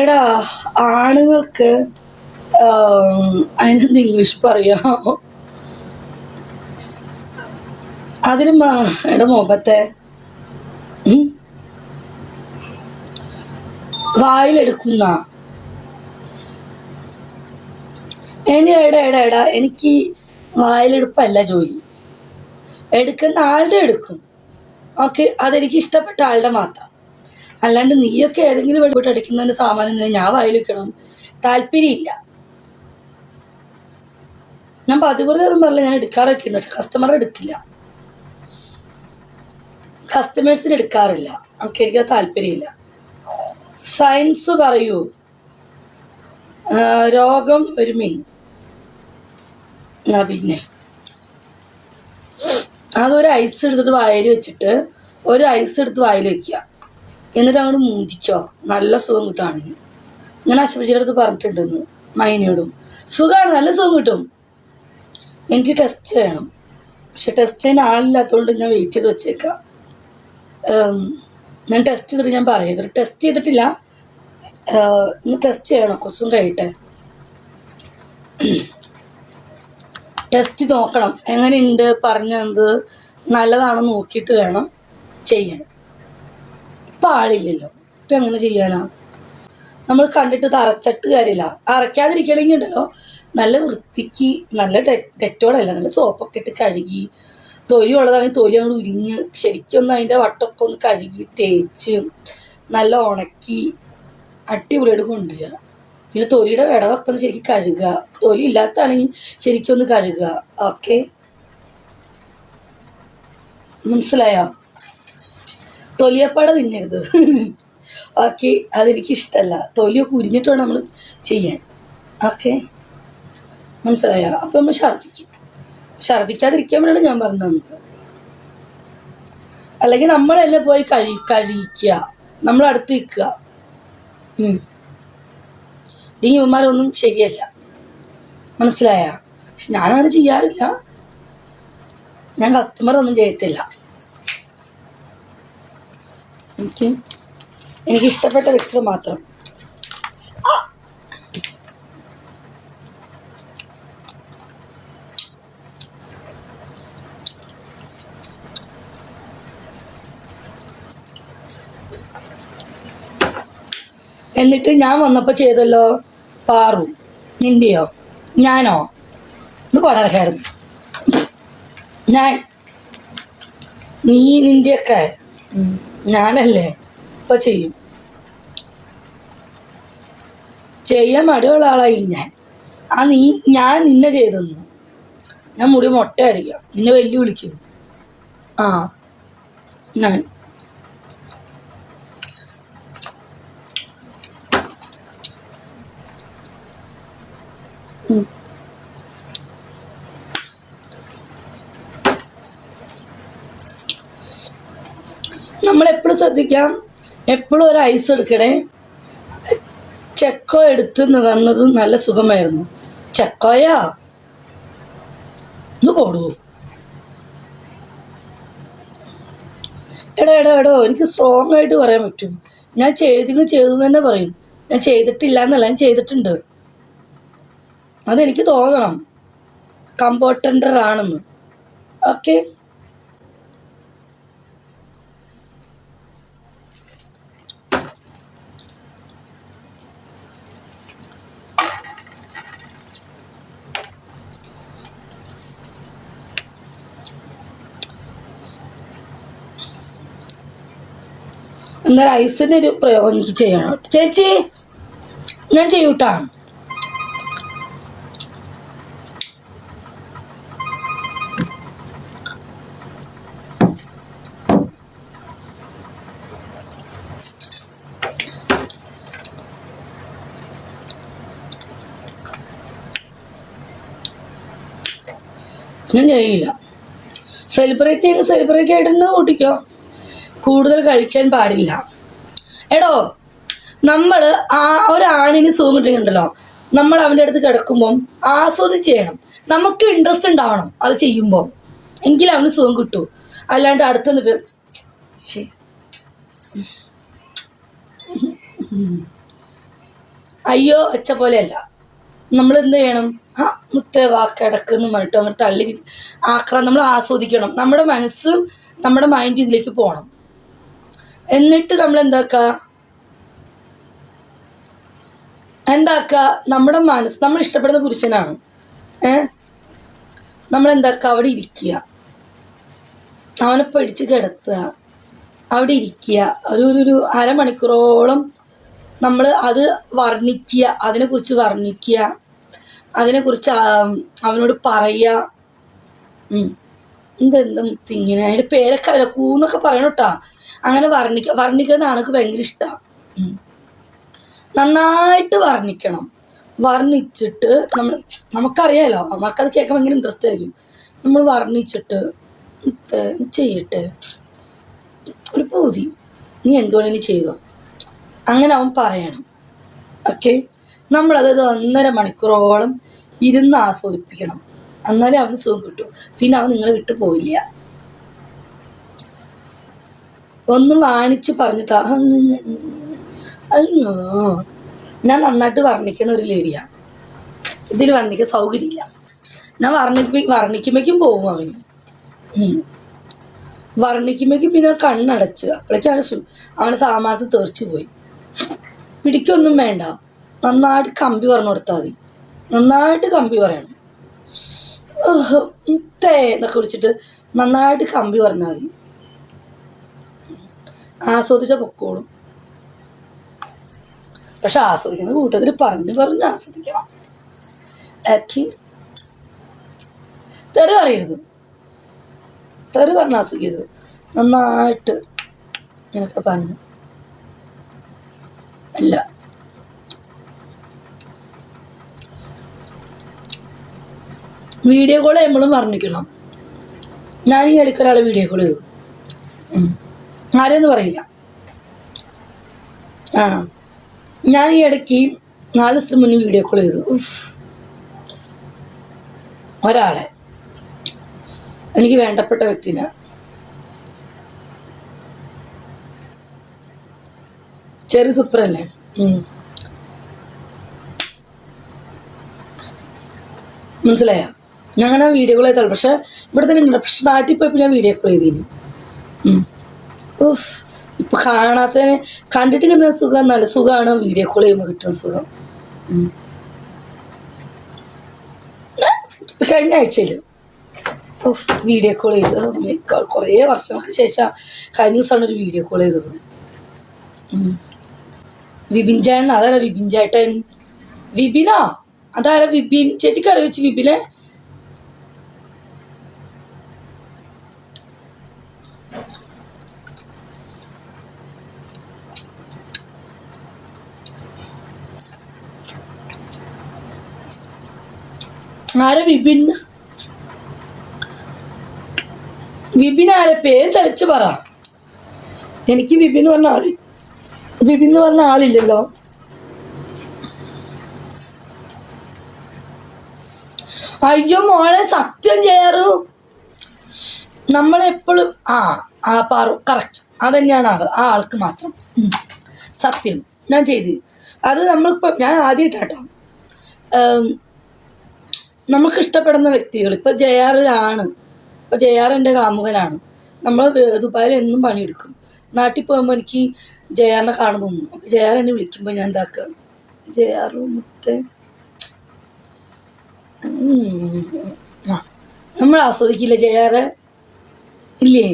എടാ ആണുങ്ങൾക്ക് അതിനെന്ത് ഇംഗ്ലീഷ് പറയാമോ അതിന് എടാ മുഖത്തെ. വായിലെടുക്കുന്ന. ഇനി എടാ എടാ എടാ എനിക്ക് വായിലെടുപ്പല്ല ജോലി. എടുക്കുന്ന ആളുടെ എടുക്കും. ഓക്കെ അതെനിക്ക് ഇഷ്ടപ്പെട്ട ആളുടെ മാത്രം. അല്ലാണ്ട് നീയൊക്കെ ഏതെങ്കിലും വെടിപോട്ട് പോയിട്ട് അടിക്കുന്നതിന് സാമാനം ഞാൻ വായിൽ വെക്കണം. താല്പര്യമില്ല. ഞാൻ പതിവൃതം ഒന്നും പറഞ്ഞില്ല. ഞാൻ എടുക്കാറൊക്കെ ഉണ്ട് പക്ഷെ കസ്റ്റമർ എടുക്കില്ല. കസ്റ്റമേഴ്സിന് എടുക്കാറില്ല. ഓക്കെ എനിക്ക് താല്പര്യമില്ല. സയൻസ് പറയൂ. രോഗം ഒരു മെയിൻ ആ പിന്നെ. അതൊരു ഐസ് എടുത്തിട്ട് വായിൽ വെച്ചിട്ട് ഒരു ഐസ് എടുത്ത് വായിൽ വെക്കുക. എന്നിട്ട് അങ്ങോട്ട് മൂഞ്ചിക്കോ നല്ല സുഖം കിട്ടുകയാണെങ്കിൽ ഞാൻ അശ്വജിയുടെ അടുത്ത് പറഞ്ഞിട്ടുണ്ടെന്ന് മൈനയോടും. സുഖമാണ് നല്ല സുഖം കിട്ടും. എനിക്ക് ടെസ്റ്റ് ചെയ്യണം പക്ഷെ ടെസ്റ്റ് ചെയ്യാൻ ആളില്ലാത്തതുകൊണ്ട് ഞാൻ വെയിറ്റ് ചെയ്ത് വെച്ചേക്കാം. ഞാൻ ടെസ്റ്റ് ചെയ്തിട്ട് ഞാൻ പറയാം. ഇതൊരു ടെസ്റ്റ് ചെയ്തിട്ടില്ല. ഇന്ന് ടെസ്റ്റ് ചെയ്യണം കുറച്ചും കഴിയട്ടെ. ടെസ്റ്റ് നോക്കണം. എങ്ങനെയുണ്ട്? പറഞ്ഞത് നല്ലതാണെന്ന് നോക്കിയിട്ട് വേണം ചെയ്യാൻ. ഇപ്പം ആളില്ലല്ലോ ഇപ്പം എങ്ങനെ ചെയ്യാനാ? നമ്മൾ കണ്ടിട്ട് തറച്ചിട്ട് കാര്യമില്ല. അരയ്ക്കാതിരിക്കണമെങ്കിൽ ഉണ്ടല്ലോ നല്ല വൃത്തിക്ക് നല്ല ഡെറ്റോളല്ല നല്ല സോപ്പൊക്കെ ഇട്ട് കഴുകി തൊലി ഉള്ളതാണെങ്കിൽ തൊലി അങ്ങോട്ട് ഉരിഞ്ഞ് ശരിക്കും ഒന്ന് അതിന്റെ വട്ടമൊക്കെ ഒന്ന് കഴുകി തേച്ച് നല്ല ഉണക്കി അടിപൊളിയായിട്ട് കൊണ്ടുവരിക. പിന്നെ തൊലിയുടെ വിടവൊക്കെ ഒന്ന് ശരിക്കും കഴുകുക. തൊലി ഇല്ലാത്തതാണെങ്കിൽ ശരിക്കും ഒന്ന് കഴുകുക. ഓക്കെ? മനസ്സിലായോ? തൊലിയപ്പാട തിന്നരുത്. ഓക്കെ അതെനിക്ക് ഇഷ്ടമല്ല തൊലിയൊക്കെ ഉരിഞ്ഞിട്ട് വേണം നമ്മൾ ചെയ്യാൻ. ഓക്കെ മനസ്സിലായോ? അപ്പം നമ്മൾ ഛർദ്ദിക്കും. ഛർദ്ദിക്കാതിരിക്കാൻ വേണ്ടിയാണ് ഞാൻ പറഞ്ഞത് നമുക്ക്. അല്ലെങ്കിൽ നമ്മളല്ലേ പോയി കഴി കഴിക്കുക നമ്മൾ അടുത്ത് നിൽക്കുക. ഈ ഇവന്മാരൊന്നും ശരിയല്ല. മനസ്സിലായ? പക്ഷെ ഞാനങ്ങനെ ചെയ്യാറില്ല. ഞാൻ കസ്റ്റമർ ഒന്നും ചെയ്യത്തില്ല. എനിക്ക് എനിക്ക് ഇഷ്ടപ്പെട്ട വ്യക്തികൾ മാത്രം. എന്നിട്ട് ഞാൻ വന്നപ്പോൾ ചെയ്തല്ലോ പാറു നിന്റെയോ ഞാനോ? ഇത് പടർക്കായിരുന്നു. ഞാൻ നീ നിന്റെയൊക്കെ. ഞാനല്ലേ? ഇപ്പൊ ചെയ്യും. ചെയ്യാൻ മടിയുള്ള ആളായി ഞാൻ. ആ നീ ഞാൻ നിന്നെ ചെയ്തെന്നു. ഞാൻ മുടി മൊട്ടയടിക്കാം. നിന്നെ വെല്ലുവിളിക്കുന്നു. ആ ഞാൻ. നമ്മളെപ്പോഴും ശ്രദ്ധിക്കാം. എപ്പോഴും ഒരു ഐസ് എടുക്കണേ. ചെക്കോ എടുത്ത് തന്നത് നല്ല സുഖമായിരുന്നു. ചെക്കോയാ? ഇത് പോടൂ. എടോ എടോ എടോ എനിക്ക് സ്ട്രോങ് ആയിട്ട് പറയാൻ പറ്റും. ഞാൻ ചെയ്തിങ്ങ് ചെയ്തു തന്നെ പറയും. ഞാൻ ചെയ്തിട്ടില്ല എന്നല്ല ഞാൻ ചെയ്തിട്ടുണ്ട്. അതെനിക്ക് തോന്നണം. കമ്പോട്ടൻഡർ ആണെന്ന് ഓക്കെ. എന്നാൽ ഐസിന്റെ ഒരു പ്രയോഗം എനിക്ക് ചെയ്യണം. ചേച്ചി ഞാൻ ചെയ്യൂട്ടാ. ഞാൻ ചെയ്യില്ല. സെലിബ്രേറ്റ് ചെയ്യുന്ന സെലിബ്രേറ്റ് ആയിട്ടൊന്ന് കൂട്ടിക്കോ. കൂടുതൽ കഴിക്കാൻ പാടില്ല. എടോ നമ്മൾ ആ ഒരാണിന് സുഖം കിട്ടുന്നുണ്ടല്ലോ നമ്മൾ അവന്റെ അടുത്ത് കിടക്കുമ്പം ആസ്വദിച്ച് ചെയ്യണം നമുക്ക് ഇൻട്രസ്റ്റ് ഉണ്ടാവണം അത് ചെയ്യുമ്പോൾ എങ്കിൽ അവന് സുഖം കിട്ടൂ. അല്ലാണ്ട് അടുത്ത് നിന്നിട്ട്. അയ്യോ വെച്ച പോലെയല്ല. നമ്മൾ എന്ത് ചെയ്യണം? ആ മുത്ത വാക്കടക്കെന്ന് പറഞ്ഞിട്ട് അവർ തള്ളി ആക്കണം നമ്മൾ ആസ്വദിക്കണം. നമ്മുടെ മനസ്സ് നമ്മുടെ മൈൻഡ് ഇതിലേക്ക് പോകണം. എന്നിട്ട് നമ്മൾ എന്താക്ക? എന്താക്ക നമ്മുടെ മനസ്സ് നമ്മൾ ഇഷ്ടപ്പെടുന്ന പുരുഷനാണ്. ഏ? നമ്മൾ എന്താക്ക അവിടെ ഇരിക്കുക. അവനെ പിടിച്ച് കിടത്തുക. അവിടെ ഇരിക്കുക. ഒരു ഒരു- അരമണിക്കൂറോളം നമ്മൾ അത് വർണിക്കുക അതിനെക്കുറിച്ച് വർണിക്കുക അതിനെക്കുറിച്ച് അവനോട് പറയുക. എന്തെന്താ മുത്തിങ്ങനെ അതിന്റെ പേരൊക്കെ അല്ല കൂന്നൊക്കെ പറയണം അങ്ങനെ വർണിക്ക വർണിക്കുന്നത് ആൾക്ക് ഭയങ്കര ഇഷ്ടമാണ് നന്നായിട്ട് വർണിക്കണം. വർണിച്ചിട്ട് നമ്മൾ നമുക്കറിയാലോ അമ്മക്കത് കേൾക്കാൻ ഭയങ്കര ഇൻട്രസ്റ്റ് ആയിരിക്കും. നമ്മൾ വർണിച്ചിട്ട് ചെയ്യട്ടെ. ഒരു പൂതി. നീ എന്ത് ഇനി ചെയ്തോ അങ്ങനെ അവൻ പറയണം. ഓക്കെ നമ്മളത് ഒന്നര മണിക്കൂറോളം ഇരുന്ന് ആസ്വദിപ്പിക്കണം. എന്നാലേ അവന് സുഖം കിട്ടും. പിന്നെ അവൻ നിങ്ങളെ വിട്ടു പോവില്ല. ഒന്നും വാണിച്ച് പറഞ്ഞു താ. ഞാൻ നന്നായിട്ട് വർണിക്കണ ഒരു ലേഡിയാണ് ഇതിൽ വർണിക്കാൻ സൗകര്യമില്ല. ഞാൻ വർണിപ്പി വർണിക്കുമ്പോഴേക്കും പോകും അവന്. വർണിക്കുമ്പോഴേക്കും പിന്നെ കണ്ണടച്ച്. അപ്പോഴേക്കാണ് അവനെ സാമാനത്ത് തെറിച്ച് പോയി. പിടിക്കൊന്നും വേണ്ട. നന്നായിട്ട് കമ്പി പറഞ്ഞു കൊടുത്താൽ മതി. നന്നായിട്ട് കമ്പി പറയണം. തേ എന്നൊക്കെ വിളിച്ചിട്ട് നന്നായിട്ട് കമ്പി പറഞ്ഞാൽ മതി. ആസ്വദിച്ച പൊക്കോളും. പക്ഷെ ആസ്വദിക്കുന്ന കൂട്ടത്തിൽ പറഞ്ഞു പറഞ്ഞ് ആസ്വദിക്കണം. ആക്കി തെറി പറയരുത്. തെറി പറഞ്ഞ് ആസ്വദിക്കരുത്. നന്നായിട്ട് ഇങ്ങനൊക്കെ പറഞ്ഞു. അല്ല. വീഡിയോ കോൾ നമ്മളും പറഞ്ഞിരിക്കണം. ഞാൻ ഈ ഇടയ്ക്ക് വീഡിയോ കോൾ ചെയ്തു. ആരെന്ന് പറയില്ല. ആ. ഞാൻ ഈ ഇടയ്ക്ക് നാല് ദിവസത്തിന് മുന്നേ വീഡിയോ കോൾ ചെയ്തു. ഒരാളെ. എനിക്ക് വേണ്ടപ്പെട്ട വ്യക്തിനെ. ചെറിയ സൂപ്പറല്ലേ മനസ്സിലായ? ഞാൻ അങ്ങനെ വീഡിയോ കോൾ ചെയ്തോളൂ പക്ഷെ ഇവിടെ തന്നെ പക്ഷെ നാട്ടിൽ പോയപ്പോൾ ഞാൻ വീഡിയോ കോൾ ചെയ്തിന്. ഉഫ് ഇപ്പൊ കാണാത്തതിനെ കണ്ടിട്ട് കിട്ടുന്ന സുഖം നല്ല സുഖമാണ്. വീഡിയോ കോൾ ചെയ്യുമ്പോൾ കിട്ടുന്ന സുഖം. കഴിഞ്ഞ ആഴ്ചയിൽ വീഡിയോ കോൾ ചെയ്ത്. കുറേ വർഷങ്ങൾക്ക് ശേഷം കഴിഞ്ഞ ദിവസമാണ് ഒരു വീഡിയോ കോൾ ചെയ്തത്. വിപിൻ ചേട്ടൻ അതാരാ വിപിൻ ചേട്ടൻ. വിപിനാ? അതാരാ വിപിൻ? ചേച്ചിക്ക് അറിയിച്ചു വിപിനെ? ആരാ വിപിൻ. വിപിൻ ആരെ? പേര് തെളിച്ച് പറ. എനിക്ക് വിപിൻ എന്ന് പറഞ്ഞ ആളി വിപിൻ എന്ന് പറഞ്ഞ ആളില്ലല്ലോ. അയ്യോ മോളെ സത്യം ചെയ്യാറു. നമ്മളെപ്പോഴും ആ ആ പാറു കറക്റ്റ് അതന്നെയാണ് ആൾ ആ ആൾക്ക് മാത്രം. സത്യം. ഞാൻ ചെയ്ത്. അത് നമ്മളിപ്പോൾ ഞാൻ ആദ്യമായിട്ടാട്ടോ. നമുക്ക് ഇഷ്ടപ്പെടുന്ന വ്യക്തികൾ. ഇപ്പൊ ജെ ആറിലാണ്. ഇപ്പൊ ജെ ആർ എന്റെ കാമുകനാണ്. നമ്മൾ ദുബായിൽ എന്നും പണിയെടുക്കും. നാട്ടിൽ പോകുമ്പോൾ എനിക്ക് ജെ ആറിനെ കാണാൻ തോന്നും. ജെ ആർ എന്നെ വിളിക്കുമ്പോൾ ഞാൻ എന്താക്കുക ആർ മുത്തേ. നമ്മൾ ആസ്വദിക്കില്ല ജെ ആറ് ഇല്ലേ?